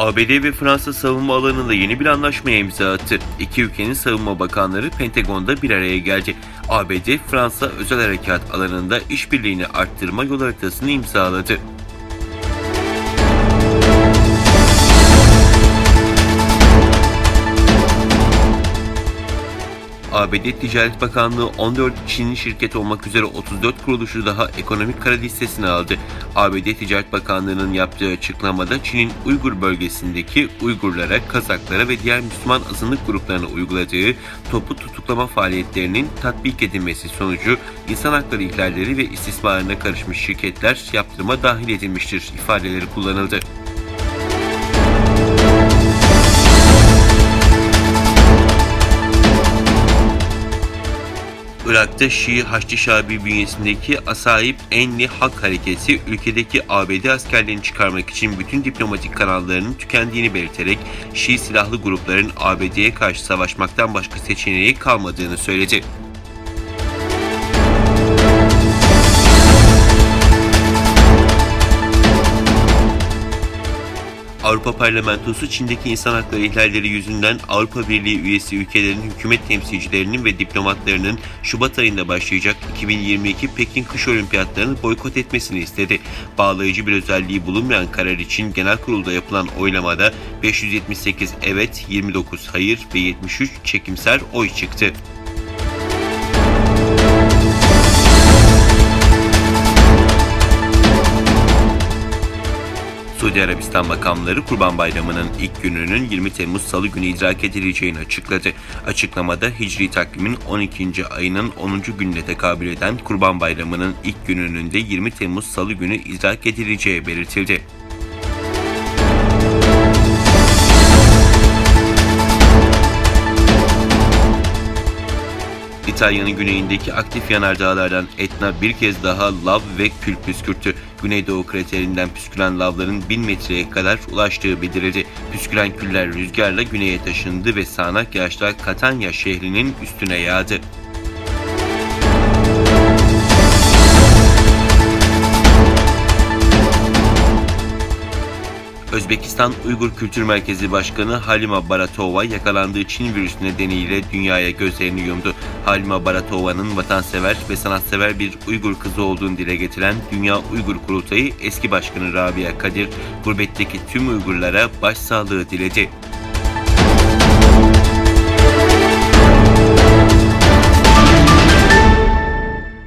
ABD ve Fransa savunma alanında yeni bir anlaşmaya imza attı. İki ülkenin savunma bakanları Pentagon'da bir araya geldi. ABD, Fransa özel harekat alanında işbirliğini arttırma yol haritasını imzaladı. ABD Ticaret Bakanlığı 14 Çinli şirket olmak üzere 34 kuruluşu daha ekonomik kara listesine aldı. ABD Ticaret Bakanlığı'nın yaptığı açıklamada Çin'in Uygur bölgesindeki Uygurlara, Kazaklara ve diğer Müslüman azınlık gruplarına uyguladığı toplu tutuklama faaliyetlerinin tatbik edilmesi sonucu insan hakları ihlalleri ve istismarına karışmış şirketler yaptırıma dahil edilmiştir ifadeleri kullanıldı. Irak'ta Şii Haçlı Şabi bünyesindeki Asayip Enli Hak Hareketi ülkedeki ABD askerlerini çıkarmak için bütün diplomatik kanallarının tükendiğini belirterek Şii silahlı grupların ABD'ye karşı savaşmaktan başka seçeneği kalmadığını söyledi. Avrupa Parlamentosu Çin'deki insan hakları ihlalleri yüzünden Avrupa Birliği üyesi ülkelerin hükümet temsilcilerinin ve diplomatlarının Şubat ayında başlayacak 2022 Pekin Kış Olimpiyatlarını boykot etmesini istedi. Bağlayıcı bir özelliği bulunmayan karar için genel kurulda yapılan oylamada 578 evet, 29 hayır ve 73 çekimser oy çıktı. Suudi Arabistan makamları Kurban Bayramı'nın ilk gününün 20 Temmuz Salı günü idrak edileceğini açıkladı. Açıklamada Hicri takvimin 12. ayının 10. gününe tekabül eden Kurban Bayramı'nın ilk gününün de 20 Temmuz Salı günü idrak edileceği belirtildi. İtalya'nın güneyindeki aktif yanardağlardan Etna bir kez daha lav ve kül püskürttü. Güneydoğu kraterinden püsküren lavların 1000 metreye kadar ulaştığı bildirildi. Püsküren küller rüzgarla güneye taşındı ve sağanak yağışlar Katanya şehrinin üstüne yağdı. Özbekistan Uygur Kültür Merkezi Başkanı Halima Baratova yakalandığı Çin virüsü nedeniyle dünyaya gözlerini yumdu. Halima Baratova'nın vatansever ve sanatsever bir Uygur kızı olduğunu dile getiren Dünya Uygur Kurultayı eski başkanı Rabia Kadir, gurbetteki tüm Uygurlara başsağlığı diledi.